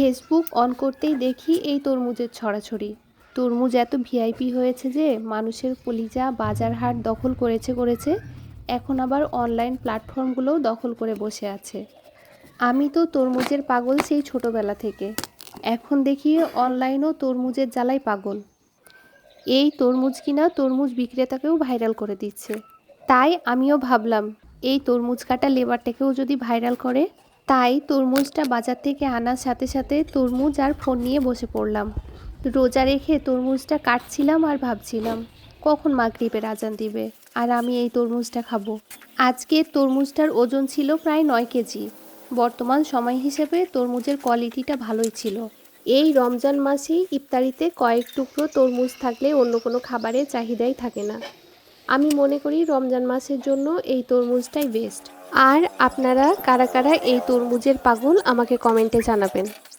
Facebook on করতেই দেখি এই তরমুজের ছড়াছড়ি। তরমুজ এত ভিআইপি হয়েছে যে মানুষের কলিজা বাজার হাট দখল করেছে করেছে, এখন আবার অনলাইন প্ল্যাটফর্মগুলোও দখল করে বসে আছে। আমি তো তরমুজের পাগল সেই ছোটোবেলা থেকে। এখন দেখি অনলাইনও তরমুজের জ্বালাই পাগল। এই তরমুজ কিনা তরমুজ বিক্রেতাকেও ভাইরাল করে দিচ্ছে। তাই আমিও ভাবলাম, এই তরমুজ কাটা লেবারটাকেও যদি ভাইরাল করে তাই তরমুজটা বাজার থেকে আনার সাথে সাথে তরমুজ আর ফোন নিয়ে বসে পড়লাম। রোজা রেখে তরমুজটা কাটছিলাম আর ভাবছিলাম, কখন মাগরিবের আজান দিবে? আর আমি এই তরমুজটা খাব। আজকে তরমুজটার ওজন ছিল প্রায় নয় কেজি। বর্তমান সময় হিসেবে তরমুজের কোয়ালিটিটা ভালোই ছিল। এই রমজান মাসেই ইফতারিতে কয়েক টুকরো তরমুজ থাকলে অন্য কোনো খাবারের চাহিদাই থাকে না। আমি মনে করি রমজান মাসের জন্য এই তরমুজটাই বেস্ট আর আপনারা কারা কারা এই তরমুজের পাগল আমাকে কমেন্টে জানাবেন।